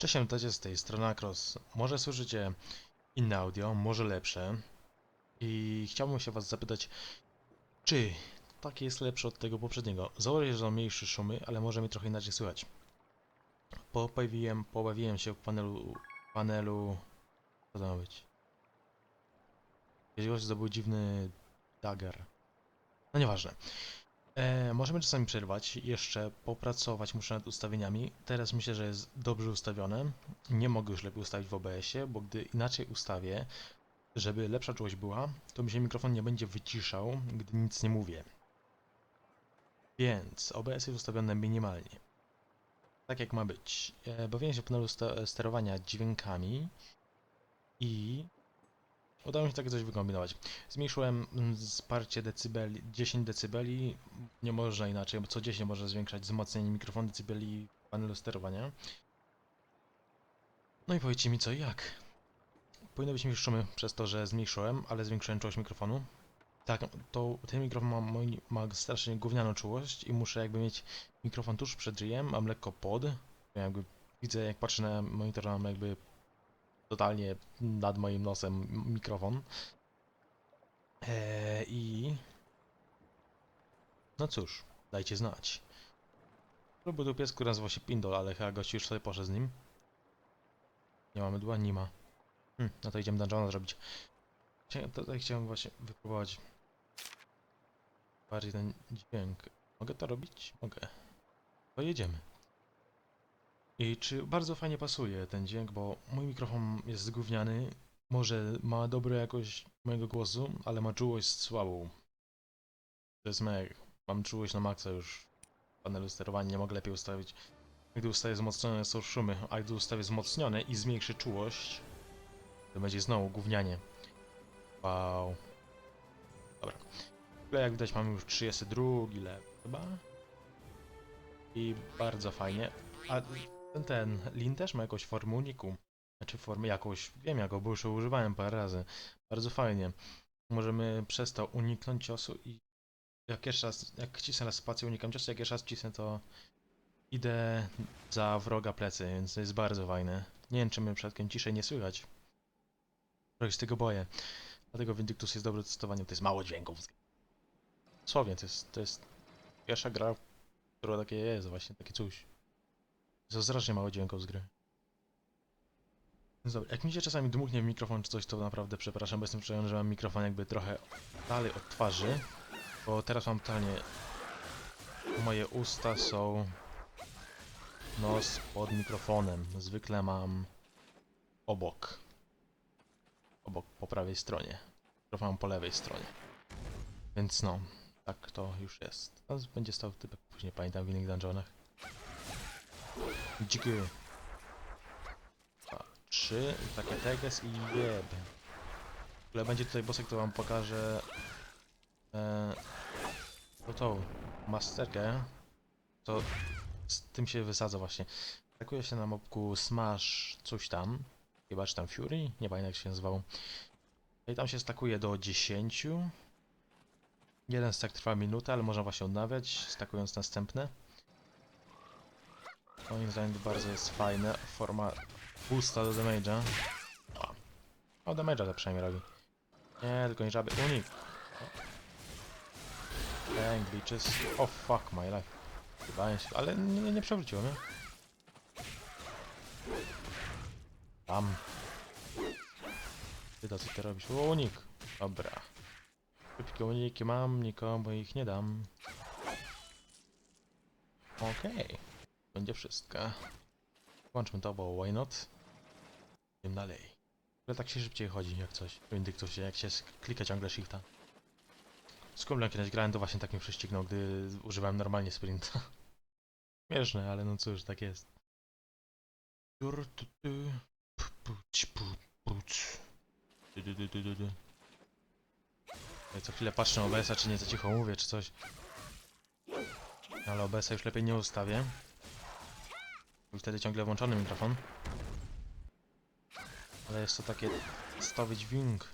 Cześć, witajcie z tej strony Akros. Może słyszycie inne audio, może lepsze. I chciałbym się was zapytać, czy takie jest lepsze od tego poprzedniego? Założę, że są mniejsze szumy, ale może mi trochę inaczej słychać. Pobawiłem, pobawiłem się w panelu, panelu... Co to ma być? Jeśli to był dziwny dagger. No nieważne. E, możemy czasami przerwać, jeszcze popracować muszę nad ustawieniami. Teraz myślę, że jest dobrze ustawione. Nie mogę już lepiej ustawić w OBS-ie, bo gdy inaczej ustawię, żeby lepsza czułość była, to mi się mikrofon nie będzie wyciszał, gdy nic nie mówię. Więc OBS jest ustawione minimalnie. Tak jak ma być. E, bawiłem się w panelu sterowania dźwiękami i Udało mi się takie coś wykombinować. Zmniejszyłem mm, wsparcie decybeli, 10 decybeli. Nie można inaczej, bo co 10 może zwiększać wzmocnienie mikrofonu decybeli panelu sterowania. No i powiedzcie mi co i jak. Powinno być mniejsze szumy przez to, że zmniejszyłem, ale zwiększyłem czułość mikrofonu. Tak, to ten mikrofon ma, ma strasznie gównianą czułość i muszę jakby mieć mikrofon tuż przed ryjem, mam lekko pod. Jakby widzę, jak patrzę na monitor, mam jakby totalnie nad moim nosem mikrofon. Eee, I. No cóż, dajcie znać. Próbuję tu pies, który nazywa się Pindol, ale chyba gościu już sobie poszedł z nim. Nie mamy dła, nie ma. Hm, no to idziemy dungeona zrobić. Chciałem, tutaj chciałem właśnie wypróbować bardziej ten dźwięk. Mogę to robić? Mogę. To jedziemy. I czy bardzo fajnie pasuje ten dźwięk, bo mój mikrofon jest gówniany, może ma dobrą jakość mojego głosu, ale ma czułość słabą. To jest meg. Mam czułość na maksa już w panelu sterowania, nie mogę lepiej ustawić. Gdy ustawię wzmocnione są szumy, a gdy ustawię wzmocnione i zmniejszy czułość, to będzie znowu gównianie. Wow. Dobra. Ogóle jak widać mamy już 32 level chyba. I bardzo fajnie. A ten, ten lin też ma jakąś formę uniku. Znaczy formę jakąś, wiem jaką, bo już ją używałem parę razy. Bardzo fajnie. Możemy przez to uniknąć ciosu i jak jeszcze raz, jak cisnę raz spację unikam ciosu, jak jeszcze raz cisnę to idę za wroga plecy, więc to jest bardzo fajne. Nie wiem czy przypadkiem ciszej nie słychać. Trochę się tego boję. Dlatego Vindictus jest dobre testowanie, to jest mało dźwięków. Słownie, to jest, to jest pierwsza gra, która takie jest właśnie, takie coś. To strasznie mało dźwięków z gry. Dobra, jak mi się czasami dmuchnie w mikrofon czy coś, to naprawdę przepraszam, bo jestem przekonany, że mam mikrofon jakby trochę dalej od twarzy. Bo teraz mam totalnie... Moje usta są... Nos pod mikrofonem. Zwykle mam... Obok. Obok, po prawej stronie. Mikrofon mam po lewej stronie. Więc no, tak to już jest. To będzie stał typek później, pamiętam, w innych dungeonach. Dziki. Dwa, trzy, takie teges i jeb. W ogóle będzie tutaj bossek, to wam pokażę e, to tą masterkę. To z tym się wysadza właśnie. Atakuje się na mobku Smash coś tam. Chyba czy tam Fury? Nie pamiętam jak się nazywał. I tam się stakuje do 10. Jeden stack trwa minutę, ale można właśnie odnawiać, stakując następne. Moim zdaniem to bardzo jest fajne. Forma boosta do damage'a. O, damage'a to przynajmniej robi. Nie, tylko nie żaby. Unik! Dang, bitches. Oh fuck my life. Chyba się, ale nie, nie, przewróciło mnie. Tam. Ty to co ty robisz? Unik! Dobra. Szybkie uniki mam, nikomu ich nie dam. Okej. Będzie wszystko. Włączmy to, bo why not? Idziemy dalej. Ale tak się szybciej chodzi jak coś. W Indictusie, jak się klika ciągle shifta. Z kumplem kiedyś grałem, to właśnie tak mnie prześcignął, gdy używałem normalnie sprinta. Śmieszne, ale no cóż, tak jest. Ja co chwilę patrzę na OBS-a, czy nie za cicho mówię, czy coś. Ale OBS-a już lepiej nie ustawię. Wtedy ciągle włączony mikrofon. Ale jest to takie stowy dźwięk.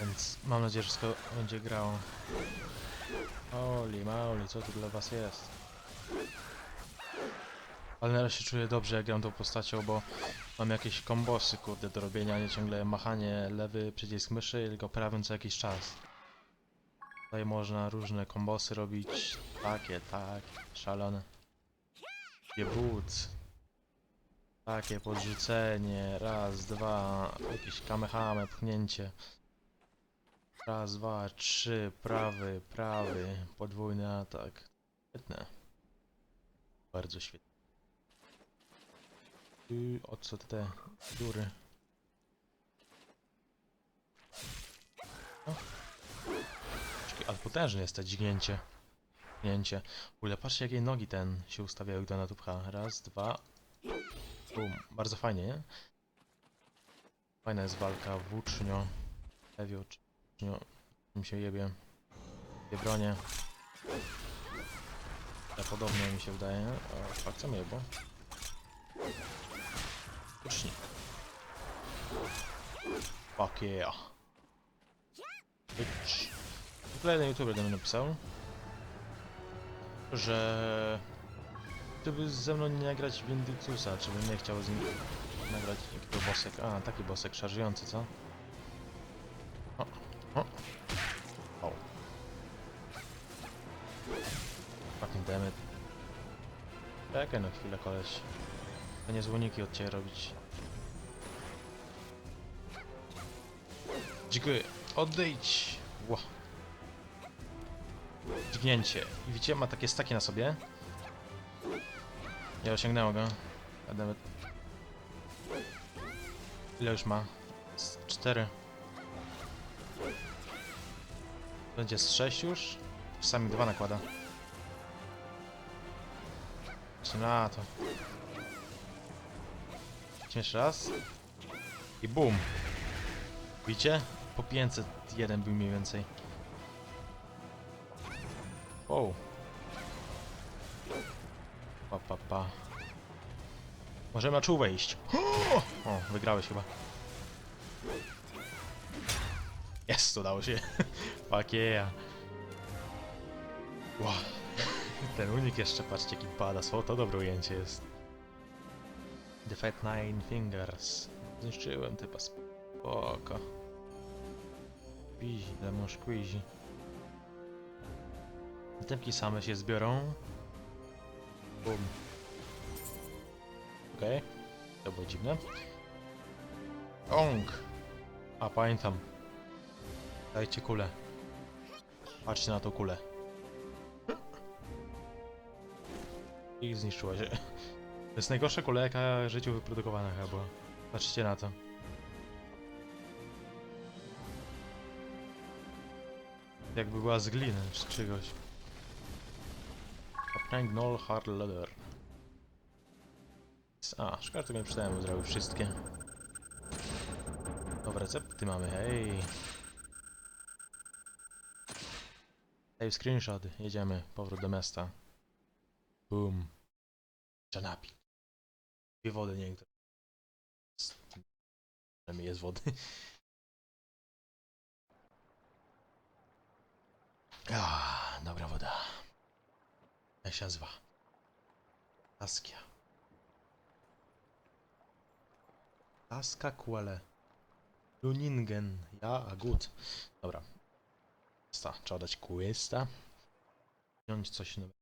Więc mam nadzieję, że wszystko będzie grało. Holy moly, co tu dla was jest? Ale na razie czuję dobrze, jak gram tą postacią, bo mam jakieś kombosy, kurde, do robienia, nie ciągle machanie lewy przycisk myszy, tylko prawym co jakiś czas. Tutaj można różne kombosy robić, takie, takie, szalone. Jebut. Takie podrzucenie, raz, dwa, jakieś kamehame, pchnięcie. Raz, dwa, trzy, prawy, prawy, podwójny atak. Świetne. Bardzo świetne. I o co te dziury? O. Czekaj, Ale potężne jest to dźgnięcie. Dźgnięcie. W patrzcie jakie nogi ten się ustawiają, gdy ona tu pcha. Raz, dwa. Bum. Bardzo fajnie, nie? Fajna jest walka. Włócznio. Lewio, włócznio. Im się jebie. Dwie bronie. Ale podobnie mi się wydaje. O, fakt, co mnie jebło? Włócznik. Fuck yeah. Bitch. W ogóle mnie napisał, że gdyby ze mną nie nagrać Vindictusa, czy bym nie chciał z nim nagrać jakiego bosek. A, taki bosek szarżujący, co? O, o. O. Fucking dammit. Czekaj no chwilę, koleś. To nie złoniki od ciebie robić. Dziękuję. Odejdź! Ło. Dźgnięcie. I widzicie, ma takie staki na sobie. Nie osiągnęło go. Ile już ma? Z cztery. Będzie z sześć już? Czasami dwa nakłada. Czy na to. Jeszcze raz. I bum. Widzicie? Po 501 był mniej więcej. Wow. Pa, pa, pa. Możemy na czuł wejść. O, wygrałeś chyba. Jest, udało się. Fuck. Wow. Ten unik jeszcze, patrzcie jaki badass. O, to dobre ujęcie jest. The Fat Nine Fingers. Zniszczyłem typa spoko. Squeezy, lemon squeezy. Temki same się zbiorą. Bum. Okej. To było dziwne. Ong! A, pamiętam. Dajcie kulę. Patrzcie na tą kulę. I zniszczyła się. To jest najgorsza kula, jaka w życiu wyprodukowana chyba. Patrzcie na to. Jakby była z gliny czy czegoś. Uprank Null Hard Leather. A, szkoda, że tego nie przydałem, bo zrobił wszystkie. Nowe recepty mamy, hej! Save screenshot, jedziemy, powrót do miasta. Boom. Napić. Dwie wody, nie które. Przynajmniej jest wody. Ah, dobra woda. Jak się nazywa? Taskia. Taska Kuele. Luningen. Ja, a gut. Dobra. Sta, trzeba dać questa. Wziąć coś nowego.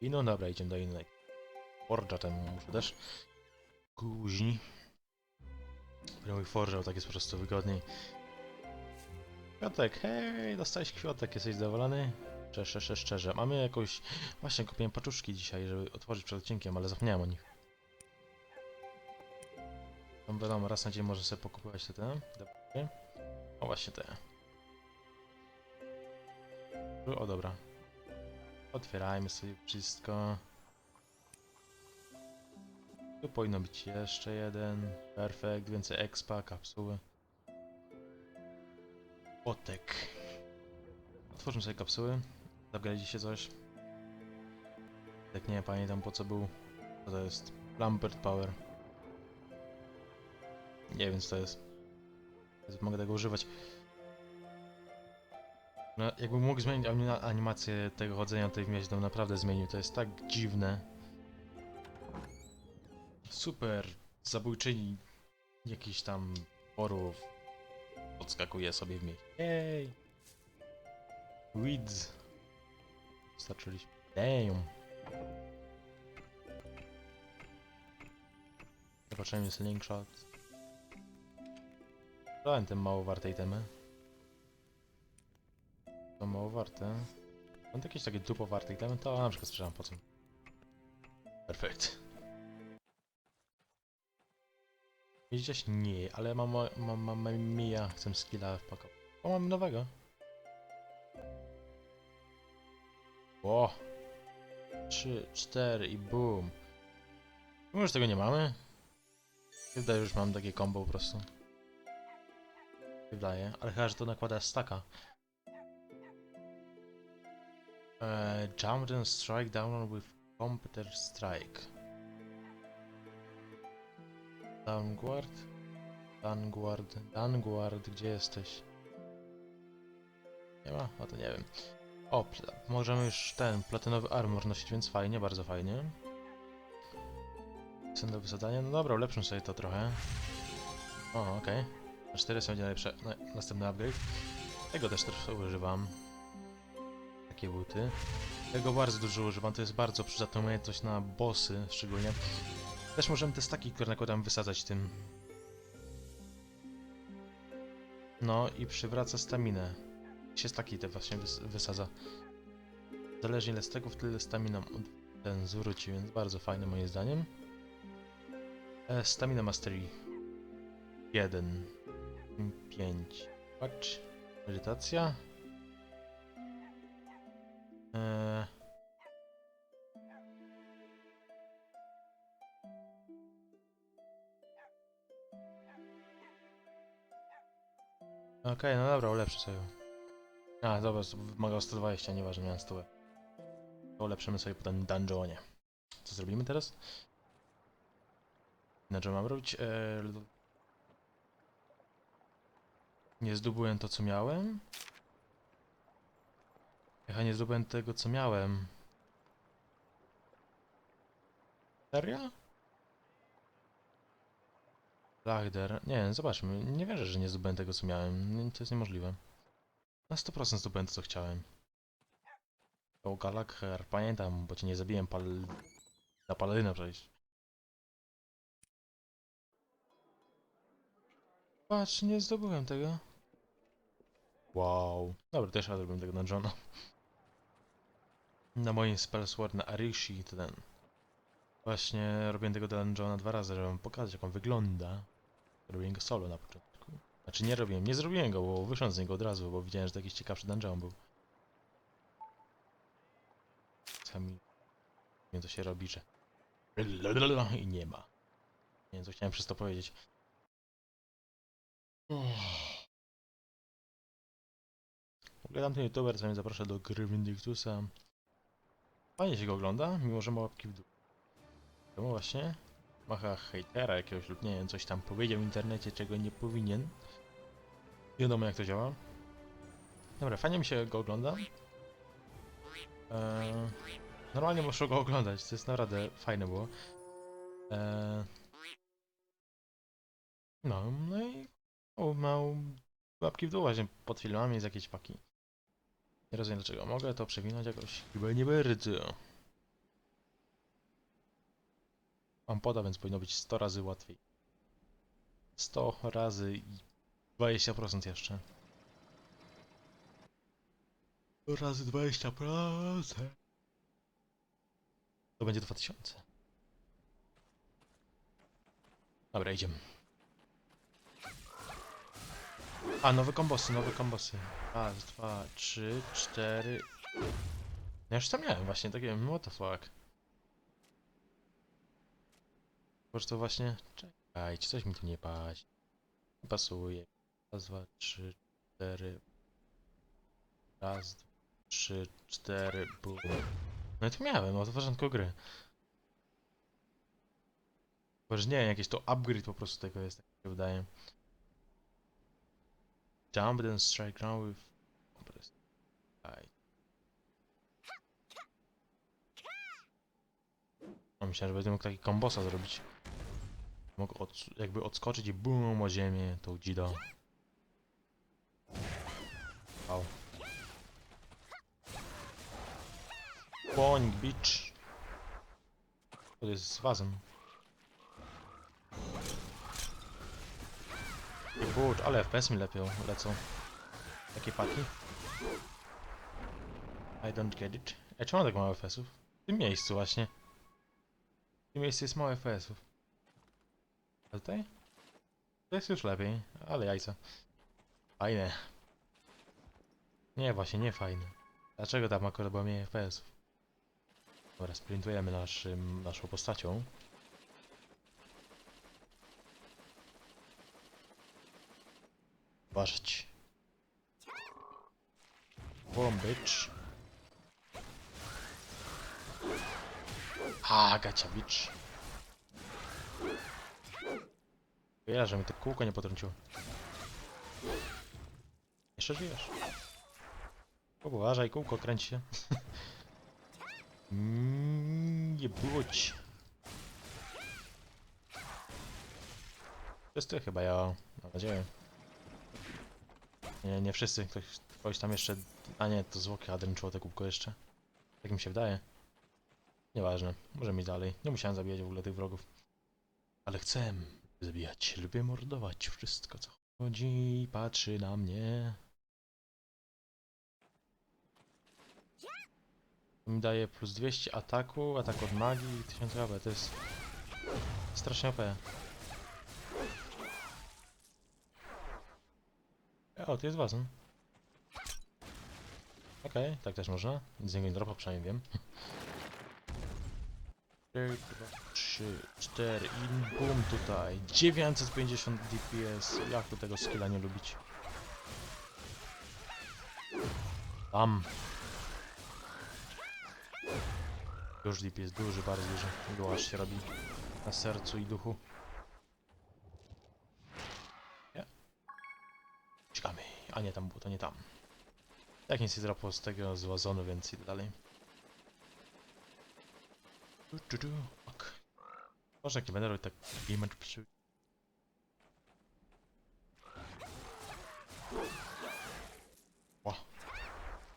I no dobra, idziemy do innej. Forge'a temu muszę też. Guźni. Mój forżał, tak jest po prostu wygodniej. Kwiatek, hej, dostałeś kwiatek, jesteś zadowolony? Szczerze, szczerze, szczerze. Mamy jakąś... Właśnie kupiłem paczuszki dzisiaj, żeby otworzyć przed odcinkiem, ale zapomniałem o nich. No wiadomo, raz na dzień można sobie pokupować te te. O właśnie te. O dobra. Otwierajmy sobie wszystko. Tu powinno być jeszcze jeden. Perfekt, więcej expa, kapsuły. Otek. Otwórzmy sobie kapsuły. Zagrali się coś. Tak nie pamiętam po co był. Co to jest? Lambert Power. Nie wiem co to jest. Mogę tego używać. No, jakbym mógł zmienić anima- animację tego chodzenia tutaj w mieście, to naprawdę zmienił. To jest tak dziwne. Super. Zabójczyni jakichś tam porów podskakuje sobie w mieście. Jej! Weeds. Starczyliśmy. Damn. Zobaczymy slingshot. Dałem te mało warte itemy. To mało warte. Mam jakieś takie dupo warte itemy, to na przykład sprzedam po co. Perfekt. Widzisz? Nie, ale mam, mam, mam, mam mija, chcę skilla wpakować. O, mam nowego. Ło. Trzy, cztery i boom. Może tego nie mamy? Wydaje, już mam takie combo po prostu. Wydaje, ale chyba, że to nakłada staka. Eee, jump and strike down with computer strike. Downguard? Downguard, Downguard, gdzie jesteś? Nie ma? A to nie wiem. O, możemy już ten platynowy armor nosić, więc fajnie, bardzo fajnie. Są do wysadzania? No dobra, ulepszę sobie to trochę. O, okej. Na 4 są najlepsze, na, następny upgrade. Tego też trochę używam. Takie buty. Tego bardzo dużo używam, to jest bardzo przydatna umiejętność na bossy szczególnie. Też możemy te staki, które nakładam, wysadzać tym. No i przywraca staminę. Się staki te właśnie wys wysadza. Zależnie ile tego, tyle stamina od- ten zwróci, więc bardzo fajne moim zdaniem. E, stamina Mastery 1 5 Patrz. Medytacja. Eee. Okej, no dobra, ulepszę sobie. A, dobra, wymagał 120, nieważne, miałem 100. To ulepszymy sobie potem dungeonie. Co zrobimy teraz? Znaczy mam robić? Eee, nie zdobyłem to, co miałem? Ja nie zdobyłem tego, co miałem. Serio? Lagder. Nie zobaczmy. Nie wierzę, że nie zdobyłem tego, co miałem. To jest niemożliwe. Na 100% zdobyłem to, co chciałem. To Galakher, pamiętam, bo cię nie zabiłem pal... na paladyna przejść. Patrz, nie zdobyłem tego. Wow. Dobra, też ja zrobiłem tego na Johna. Na moim spellsword na Arishi ten. Właśnie robiłem tego dungeona dwa razy, żeby wam pokazać jak on wygląda. Robiłem go solo na początku. Znaczy nie robiłem, nie zrobiłem go, bo wyszedłem z niego od razu, bo widziałem, że to jakiś ciekawszy dungeon był. Sami... Nie co się robi, że... I nie ma. Nie wiem co chciałem przez to powiedzieć. W ogóle tamten youtuber, co mnie zaprasza do gry Vindictusa. Fajnie się go ogląda, mimo że ma łapki w dół. Czemu właśnie? Macha hejtera jakiegoś lub nie wiem, coś tam powiedział w internecie, czego nie powinien. Wiadomo jak to działa. Dobra, fajnie mi się go ogląda. Eee, normalnie muszę go oglądać, to jest naprawdę fajne było. Eee, no, no i o, mał łapki w dół właśnie pod filmami z jakiejś paki. Nie rozumiem dlaczego. Mogę to przewinąć jakoś? Chyba nie bardzo. Mam poda, więc powinno być 100 razy łatwiej. 100 razy i 20% jeszcze. 100 razy 20%. To będzie 2000. Dobra, idziemy. A, nowe kombosy, nowe kombosy. Raz, dwa, trzy, cztery. Ja już tam miałem właśnie takie, what the fuck. Może to właśnie... Czekajcie, coś mi tu nie paść. Nie pasuje. Raz, dwa, trzy, cztery. Raz, dwa, trzy, cztery. No i to miałem, od początku gry. Może nie jakieś to upgrade po prostu tego jest, tak mi się wydaje. Jump then strike ground with... Aj. No, myślałem, że będę mógł taki kombosa zrobić. Mógł od, jakby odskoczyć i bum o ziemię, tą dzidą. Wow. Boing Beach. To jest z wazem. I burcz, ale FPS mi lepiej lecą. Takie paki. I don't get it. Ej, czemu tak mało FPS-ów? W tym miejscu właśnie. W tym miejscu jest mało FPS-ów. A tutaj? To jest już lepiej, ale jajca. Fajne. Nie, właśnie nie fajne. Dlaczego tam akurat było mniej FPS-ów? Dobra, sprintujemy naszym, naszą postacią. Uważać. Bombycz. A, gacia bicz. Wiele, że mi to kółko nie potrąciło. Jeszcze żyjesz. O, Uważaj, kółko kręci się. Nie bądź. Wszyscy chyba ja, mam nadzieję. Nie, nie wszyscy, ktoś, ktoś tam jeszcze... A nie, to zwłoki dręczyło te kółko jeszcze. Tak mi się wydaje. Nieważne, możemy iść dalej. Nie musiałem zabijać w ogóle tych wrogów. Ale chcę zabijać, lubię mordować wszystko co chodzi patrzy na mnie. Mi daje plus 200 ataku, atak od magii i 1000 HP, to jest strasznie OP. O, to jest wazon. Okej, tak też można. Nic z niego nie dropa, przynajmniej wiem. 3, 4 i boom tutaj. 950 DPS. Jak tu tego skilla nie lubić? Tam. Już DPS duży, bardzo duży. Gołaż się robi na sercu i duchu. Nie. Czekamy. A nie, tam było, to nie tam. Tak nic nie zrobił z tego z wazonu, więc idę dalej. Du, du, du. Może nie będę robił tak image przy... Ła.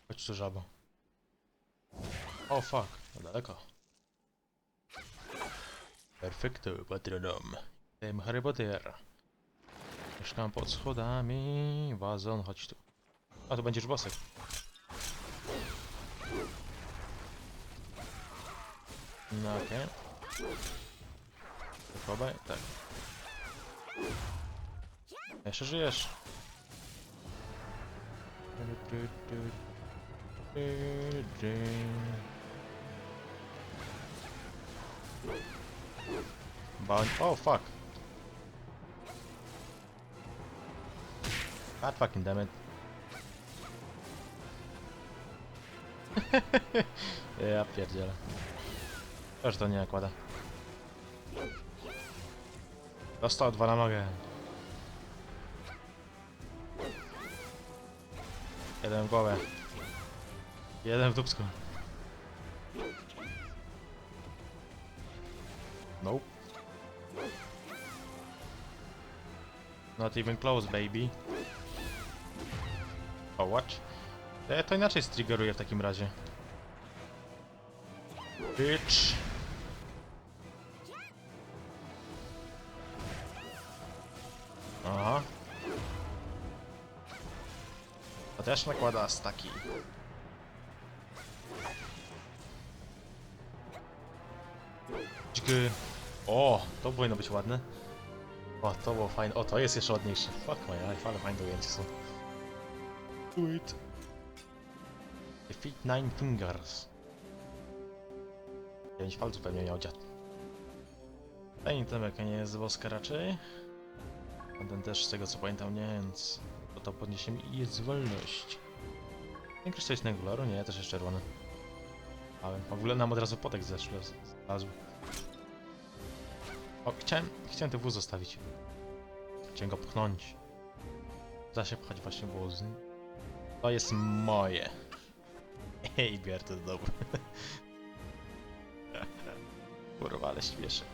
Chodź tu żabo. O fuck, no daleko. Perfekto, patronom. Tym Harry Potter. Mieszkam pod schodami. Wazon, chodź tu. A tu będziesz bosek. No okej. Okay. Tak. Jeszcze żyjesz. Boń. Oh fuck. God fucking damn it. ja pierdzielę. Też to nie nakłada. Dostał dwa na nogę. Jeden w głowę. Jeden w dupsku. Nope. Not even close, baby. O, watch. To ja to inaczej striggeruję w takim razie. Bitch. Też nakłada staki. Dźgy. O, to powinno być ładne. O, to było fajne. O, to jest jeszcze ładniejsze. Fuck my life, ale fajne ujęcie są. It. Defeat Nine Fingers. 9 palców pewnie miał dziad. Ten temek nie jest z woska raczej. A ten też z tego co pamiętam nie, więc to podniesiemy i jest wolność. Większość to jest koloru? Nie, też jest czerwony. Ale w ogóle nam od razu potek zeszły, znalazł. O, chciałem, chciałem ten wóz zostawić. Chciałem go pchnąć. Da się pchać właśnie wóz. To jest moje. Hej, bier to do domu. Kurwa, ale śmieszek.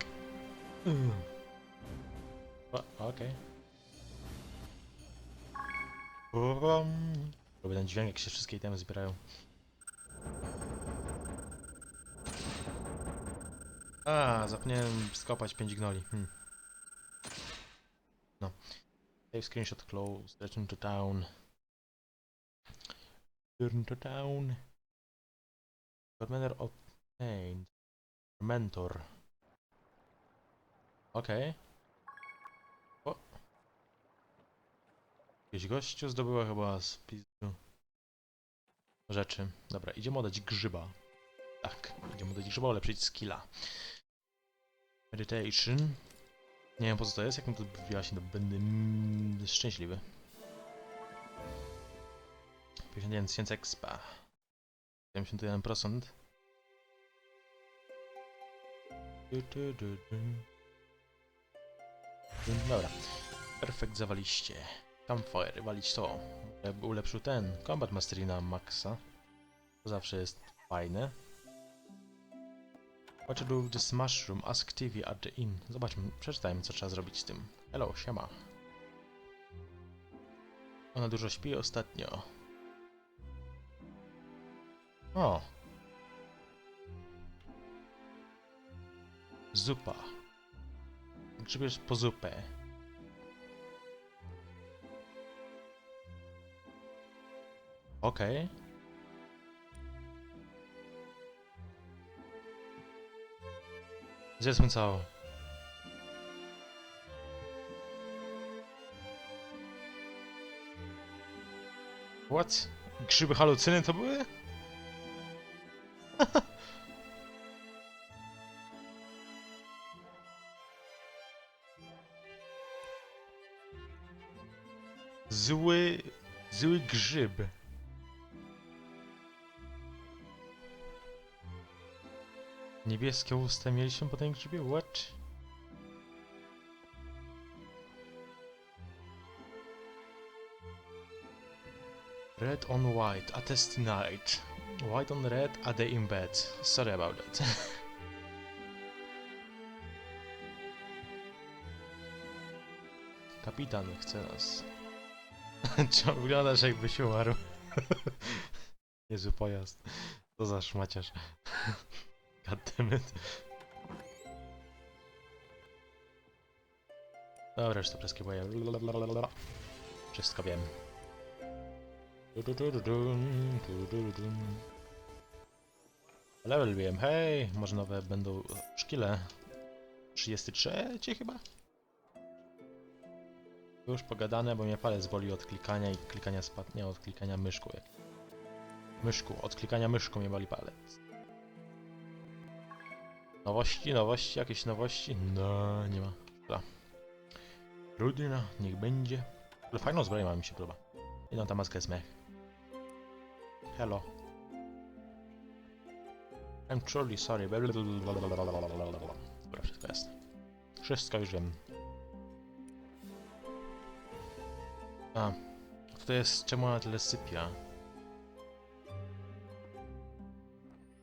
Mm. Okej. Um. Lubię ten dźwięk, jak się wszystkie itemy zbierają. A, zapomniałem skopać 5 gnoli. Hmm. No. Save screenshot closed. Return to town. Return to town. Commander obtained. Mentor. Okej. O. Jakiś gościu zdobyła chyba z pizdu rzeczy. Dobra, idziemy oddać grzyba. Tak, idziemy oddać grzyba, ulepszyć skilla. Meditation. Nie wiem po co to jest, jak mi to wyjaśni, to będę mm, szczęśliwy. 51 tysięcy expa. 71%. Du, du, du, du. Dobra. Perfekt zawaliście. Campfire, walić to. Ulepszył ten. Combat Mastery na maxa. To zawsze jest fajne. What to do with this mushroom? Ask TV at the inn. Zobaczmy, przeczytajmy co trzeba zrobić z tym. Hello, siema. Ona dużo śpi ostatnio. O. Zupa. Grzybiesz po zupę. Okej. Zjedzmy całą. What? Grzyby halucyny to były? Zły... Zły grzyb. Niebieskie usta mieliśmy po tym grzybie? What? Red on white, a test night. White on red, a day in bed. Sorry about that. Kapitan chce nas. Czemu wyglądasz jakbyś umarł? Jezu, pojazd. Co za szmaciarz. Goddammit. Dobra, już to preskipuję. Wszystko wiem. Level wiem, hej! Może nowe będą szkile. 33 chyba? Już pogadane, bo mnie palec boli od klikania i klikania spadnie od klikania myszku. Myszku, od klikania myszką mnie boli palec. Nowości, nowości, jakieś nowości? No, nie ma. Dobra. Trudno, niech będzie. Ale fajną zbroję ma, mi się podoba. No, ta maska jest mech. Hello. I'm truly sorry. Dobra, wszystko jest. Wszystko już wiem. A, to jest czemu ona tyle sypia?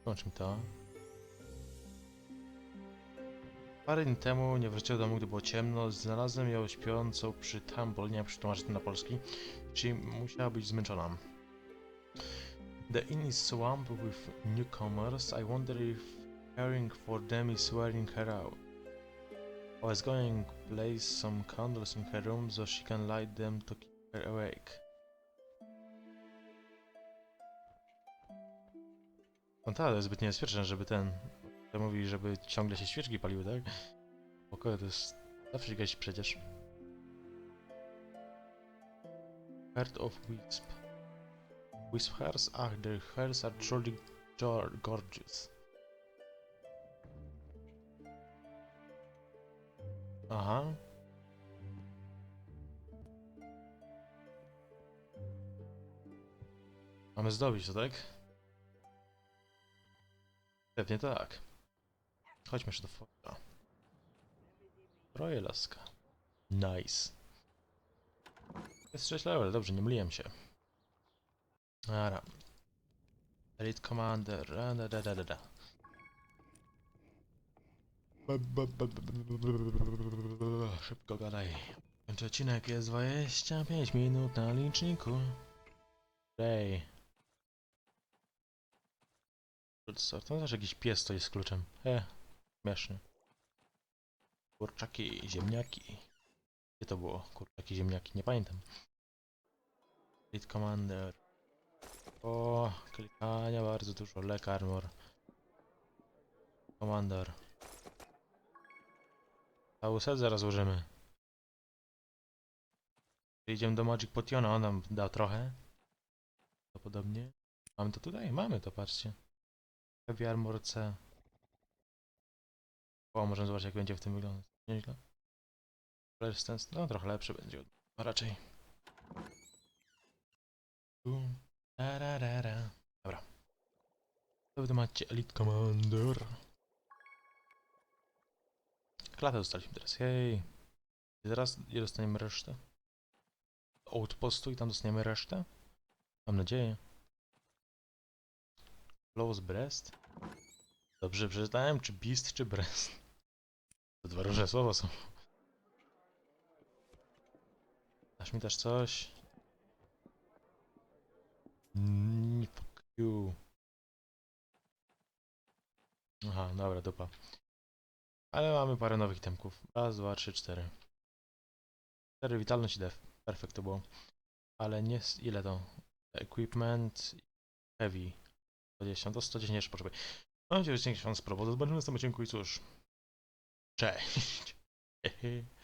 Włącz mi to. Parę dni temu, nie wróciłem do domu, gdy było ciemno, znalazłem ją śpiącą przy Tumble, nie wiem, przetłumaczyć to na polski, czyli musiała być zmęczona. The inn is swamped with newcomers. I wonder if caring for them is wearing her out. I was going to place some candles in her room so she can light them to keep her awake. No tak, to jest zbyt niebezpieczne, żeby ten... To mówi, żeby ciągle się świeczki paliły, tak? Spokojnie, to jest... Zawsze jakaś przecież. Heart of Wisp. Wisp hairs? Ach, their hairs are truly gor- gorgeous. Aha. Mamy zdobyć to, tak? Pewnie tak. Chodźmy jeszcze do forta. Troje laska. Nice. Jest 6 level, dobrze, nie myliłem się. Ara. Elite Commander. Da, da, da, da, da. Szybko gadaj. Kończy odcinek jest 25 minut na liczniku. Ej. Co? To znaczy jakiś pies to jest kluczem. E, śmieszny. Kurczaki, ziemniaki. Gdzie to było? Kurczaki, ziemniaki, nie pamiętam. Lead Commander. O, klikania bardzo dużo. Leg Armor. Commander. Cały set zaraz użymy. Idziemy do Magic Potiona, on nam da trochę. To podobnie. Mamy to tutaj? Mamy to, patrzcie. Heavy Armor C. O, możemy zobaczyć jak będzie w tym wyglądać. Nieźle. Resistance, no trochę lepszy będzie. Raczej. Dobra. To wy macie Elite Commander. Klatę dostaliśmy teraz, hej. I teraz gdzie dostaniemy resztę? Outpostu i tam dostaniemy resztę? Mam nadzieję. Close Brest? Dobrze przeczytałem, czy Beast, czy Brest? To dwa różne słowa są. Dasz mi też coś? Mm, fuck you. Aha, dobra, dupa. Ale mamy parę nowych temków. Raz, dwa, trzy, cztery. Cztery witalność i def. Perfekt to było. Ale nie... ile to? Equipment... Heavy. 20, to 110 jeszcze potrzebuję. Mam nadzieję, że dzięki wam spodobało. Zobaczymy w następnym odcinku i cóż. Cześć.